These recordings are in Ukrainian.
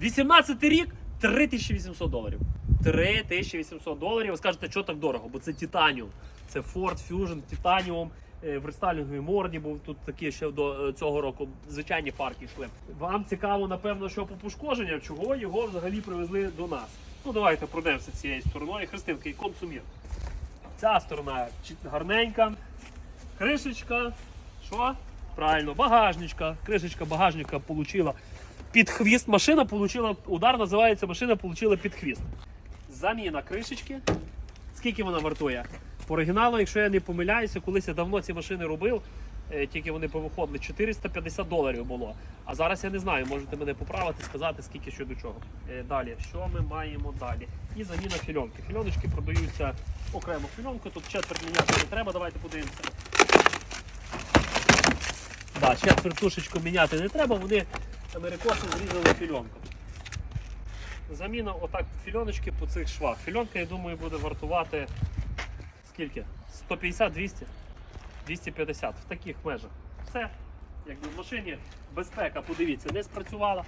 18 рік 3800 доларів. 3800 доларів. Ви скажете, що так дорого? Бо це Титаніум. Це Ford Fusion Titanium е, в рестайлінговій морді, бо тут такі ще до е, цього року звичайні парки йшли. Вам цікаво, напевно, що по пошкодженням, чого його взагалі привезли до нас. Ну давайте пройдемося цією стороною. Христинка і консумір. Ця сторона гарненька. Кришечка. Що? Правильно, багажничка. Кришечка багажника получила під хвіст. Машина получила, удар називається машина получила під хвіст. Заміна кришечки. Скільки вона вартує? По оригіналу, якщо я не помиляюся, колись я давно ці машини робив, е, тільки вони повиходили, 450 доларів було. А зараз я не знаю, можете мене поправити, сказати, скільки що до чого. Е, Далі, що ми маємо далі? І заміна фільонки. Фільоночки продаються окремо фільонку, тут четверть міняти не треба, давайте подивимося. Да, четвертушечку міняти не треба, вони америкоси зрізали фільонку. Заміна отак фільоночки по цих швах. Фільонка, я думаю, буде вартувати скільки? 150-200? 250 в таких межах. Все. Якби в машині безпека, подивіться, не спрацювала.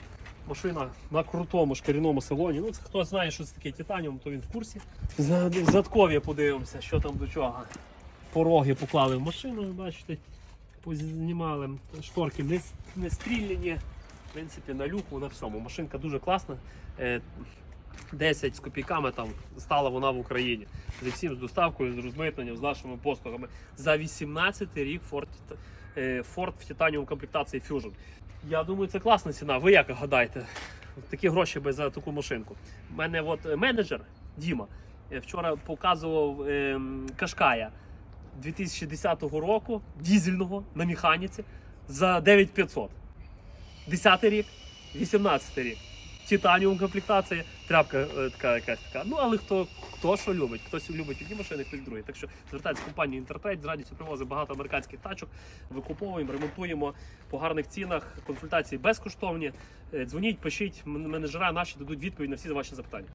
Машина на крутому шкіряному салоні. Ну, це хто знає, що це таке титаніум, то він в курсі. Задкові подивимося, що там до чого. Пороги поклали в машину, бачите, познімали. Шторки не, не стріляні. В принципі, на люку, на всьому. Машинка дуже класна. Е, 10 з копійками там стала вона в Україні. Зі всім з доставкою, з розмитненням, з нашими послугами. За 18 рік Ford, е, Ford в титаніум комплектації Fusion. Я думаю, це класна ціна. Ви як гадаєте? Такі гроші би за таку машинку. У мене от е, менеджер Діма е, вчора показував е, Кашкая 2010 року, дізельного на механіці за 9500. 10 рік, 18 рік. Титаніум комплектація, тряпка е, така якась така. Ну, але хто, хто що любить. Хтось любить одні машини, хтось другі. Так що звертайтеся в компанію Інтертрейд, з радістю привозить багато американських тачок, викуповуємо, ремонтуємо по гарних цінах, консультації безкоштовні. Е, Дзвоніть, пишіть, менеджера наші дадуть відповідь на всі ваші запитання.